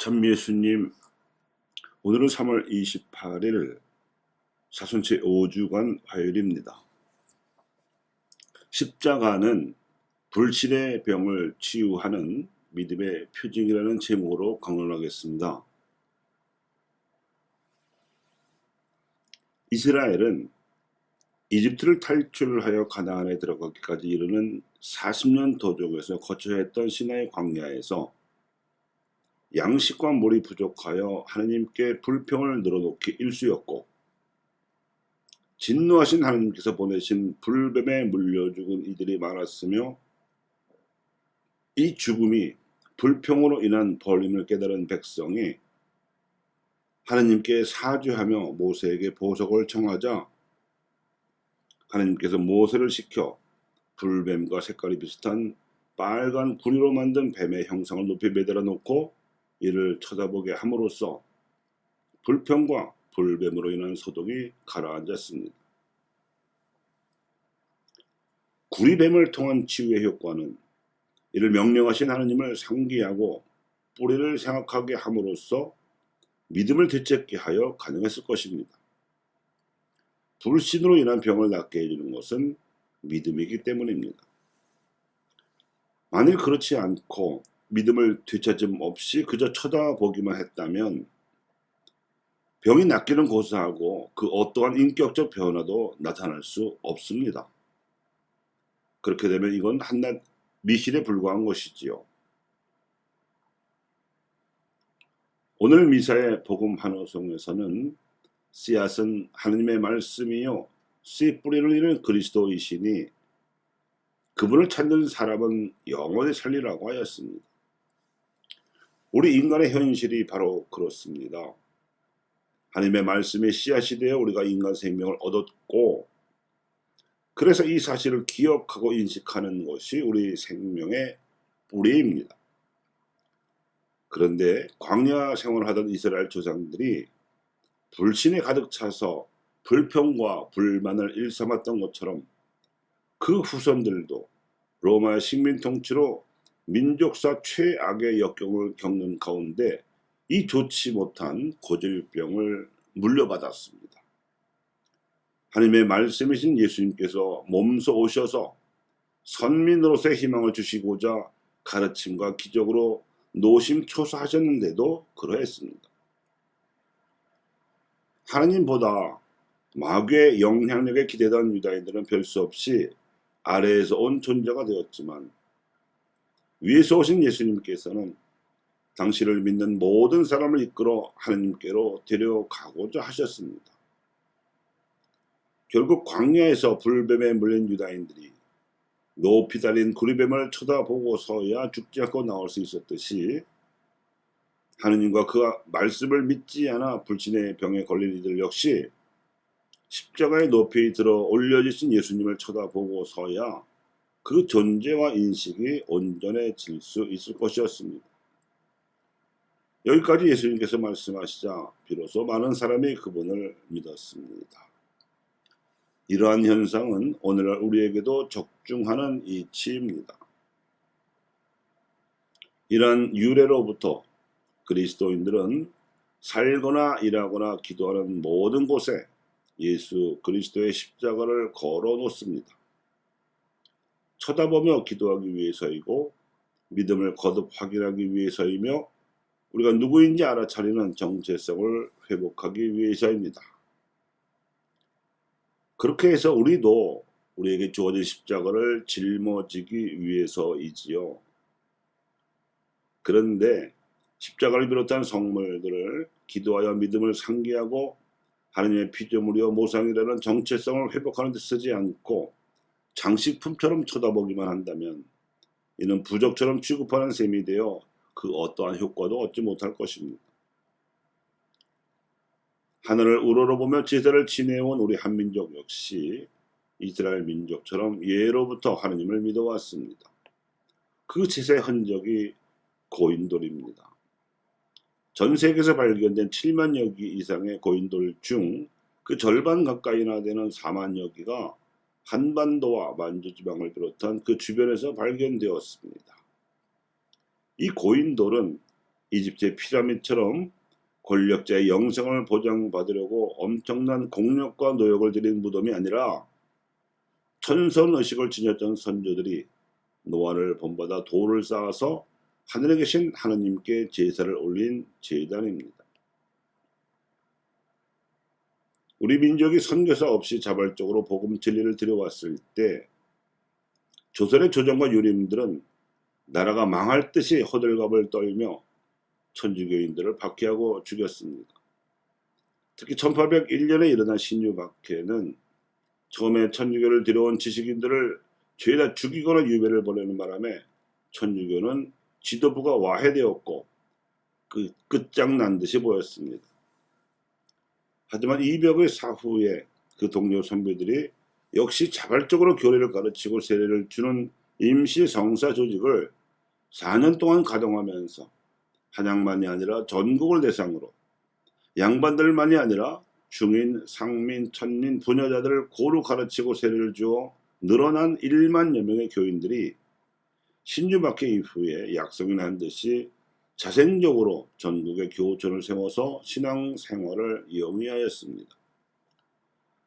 참 예수님, 오늘은 3월 28일 사순체 5주간 화요일입니다. 십자가는 불신의 병을 치유하는 믿음의 표징이라는 제목으로 강론하겠습니다. 이스라엘은 이집트를 탈출하여 가나안에 들어가기까지 이르는 40년 도적에서 거쳐야 했던 시나의 광야에서 양식과 물이 부족하여 하느님께 불평을 늘어놓기 일쑤였고 진노하신 하느님께서 보내신 불뱀에 물려 죽은 이들이 많았으며 이 죽음이 불평으로 인한 벌림을 깨달은 백성이 하느님께 사죄하며 모세에게 보석을 청하자 하느님께서 모세를 시켜 불뱀과 색깔이 비슷한 빨간 구리로 만든 뱀의 형상을 높이 매달아 놓고 이를 쳐다보게 함으로써 불평과 불뱀으로 인한 소동이 가라앉았습니다. 구리뱀을 통한 치유의 효과는 이를 명령하신 하느님을 상기하고 뿌리를 생각하게 함으로써 믿음을 되찾게 하여 가능했을 것입니다. 불신으로 인한 병을 낫게 해주는 것은 믿음이기 때문입니다. 만일 그렇지 않고 믿음을 되찾음 없이 그저 쳐다보기만 했다면 병이 낫기는 고사하고 그 어떠한 인격적 변화도 나타날 수 없습니다. 그렇게 되면 이건 한낱 미신에 불과한 것이지요. 오늘 미사의 복음 한호성에서는 씨앗은 하느님의 말씀이요 씨 뿌리를 이는 그리스도이시니 그분을 찾는 사람은 영원히 살리라고 하였습니다. 우리 인간의 현실이 바로 그렇습니다. 하나님의 말씀에 씨앗이 되어 우리가 인간 생명을 얻었고 그래서 이 사실을 기억하고 인식하는 것이 우리 생명의 뿌리입니다. 그런데 광야 생활하던 이스라엘 조상들이 불신에 가득 차서 불평과 불만을 일삼았던 것처럼 그 후손들도 로마의 식민 통치로 민족사 최악의 역경을 겪는 가운데 이 좋지 못한 고질병을 물려받았습니다. 하나님의 말씀이신 예수님께서 몸소 오셔서 선민으로서의 희망을 주시고자 가르침과 기적으로 노심초사하셨는데도 그러했습니다. 하나님보다 마귀의 영향력에 기대던 유다인들은 별 수 없이 아래에서 온 존재가 되었지만 위에서 오신 예수님께서는 당신을 믿는 모든 사람을 이끌어 하나님께로 데려가고자 하셨습니다. 결국 광야에서 불뱀에 물린 유다인들이 높이 달린 구리뱀을 쳐다보고서야 죽지 않고 나올 수 있었듯이 하느님과 그 말씀을 믿지 않아 불신의 병에 걸린 이들 역시 십자가에 높이 들어 올려주신 예수님을 쳐다보고서야 그 존재와 인식이 온전해질 수 있을 것이었습니다. 여기까지 예수님께서 말씀하시자 비로소 많은 사람이 그분을 믿었습니다. 이러한 현상은 오늘날 우리에게도 적중하는 이치입니다. 이러한 유래로부터 그리스도인들은 살거나 일하거나 기도하는 모든 곳에 예수 그리스도의 십자가를 걸어 놓습니다. 쳐다보며 기도하기 위해서이고 믿음을 거듭 확인하기 위해서이며 우리가 누구인지 알아차리는 정체성을 회복하기 위해서입니다. 그렇게 해서 우리도 우리에게 주어진 십자가를 짊어지기 위해서이지요. 그런데 십자가를 비롯한 성물들을 기도하여 믿음을 상기하고 하나님의 피조물이여 모상이라는 정체성을 회복하는 데 쓰지 않고 장식품처럼 쳐다보기만 한다면 이는 부적처럼 취급하는 셈이 되어 그 어떠한 효과도 얻지 못할 것입니다. 하늘을 우러러보며 제사를 지내온 우리 한민족 역시 이스라엘 민족처럼 예로부터 하느님을 믿어왔습니다. 그 제사의 흔적이 고인돌입니다. 전 세계에서 발견된 7만여 기 이상의 고인돌 중 그 절반 가까이나 되는 4만여 기가 한반도와 만주지방을 비롯한 그 주변에서 발견되었습니다. 이 고인돌은 이집트의 피라미드처럼 권력자의 영생을 보장받으려고 엄청난 공력과 노력을 들인 무덤이 아니라 천선 의식을 지녔던 선조들이 노아를 본받아 돌을 쌓아서 하늘에 계신 하느님께 제사를 올린 제단입니다. 우리 민족이 선교사 없이 자발적으로 복음 진리를 들여왔을 때 조선의 조정과 유림들은 나라가 망할 듯이 호들갑을 떨며 천주교인들을 박해하고 죽였습니다. 특히 1801년에 일어난 신유 박해는 처음에 천주교를 들여온 지식인들을 죄다 죽이거나 유배를 보내는 바람에 천주교는 지도부가 와해되었고 그 끝장난 듯이 보였습니다. 하지만 이벽의 사후에 그 동료 선배들이 역시 자발적으로 교리를 가르치고 세례를 주는 임시 성사 조직을 4년 동안 가동하면서 한양만이 아니라 전국을 대상으로 양반들만이 아니라 중인, 상민, 천민, 부녀자들을 고루 가르치고 세례를 주어 늘어난 1만여 명의 교인들이 신주박해 이후에 약속이나 한 듯이 자생적으로 전국의 교촌을 세워서 신앙 생활을 영위하였습니다.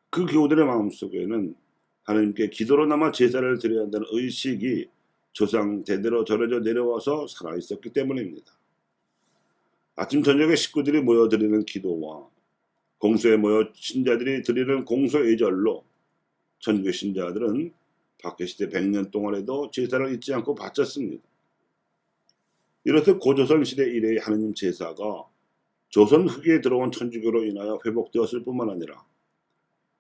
그 교우들의 마음속에는 하나님께 기도로 남아 제사를 드려야 한다는 의식이 조상 대대로 전해져 내려와서 살아있었기 때문입니다. 아침 저녁에 식구들이 모여 드리는 기도와 공소에 모여 신자들이 드리는 공소 예절로 전국의 신자들은 박해 시대 100년 동안에도 제사를 잊지 않고 바쳤습니다. 이렇듯 고조선 시대 이래의 하느님 제사가 조선 흑에 들어온 천주교로 인하여 회복되었을 뿐만 아니라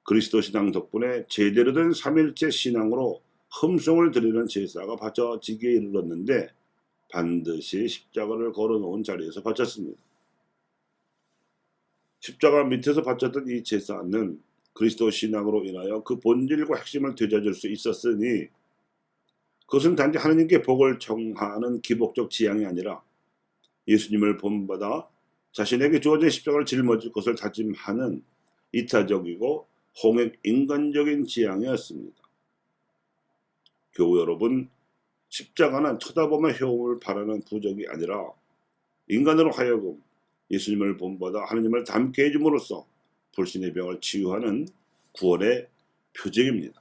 그리스도 신앙 덕분에 제대로 된 삼일체 신앙으로 흠송을 드리는 제사가 바쳐지기에 이르렀는데 반드시 십자가를 걸어놓은 자리에서 바쳤습니다. 십자가 밑에서 바쳤던 이 제사는 그리스도 신앙으로 인하여 그 본질과 핵심을 되찾을 수 있었으니 그것은 단지 하나님께 복을 청하는 기복적 지향이 아니라 예수님을 본받아 자신에게 주어진 십자가를 짊어질 것을 다짐하는 이타적이고 홍액 인간적인 지향이었습니다. 교우 여러분, 십자가는 쳐다보며 효험을 바라는 부적이 아니라 인간으로 하여금 예수님을 본받아 하나님을 닮게 해줌으로써 불신의 병을 치유하는 구원의 표징입니다.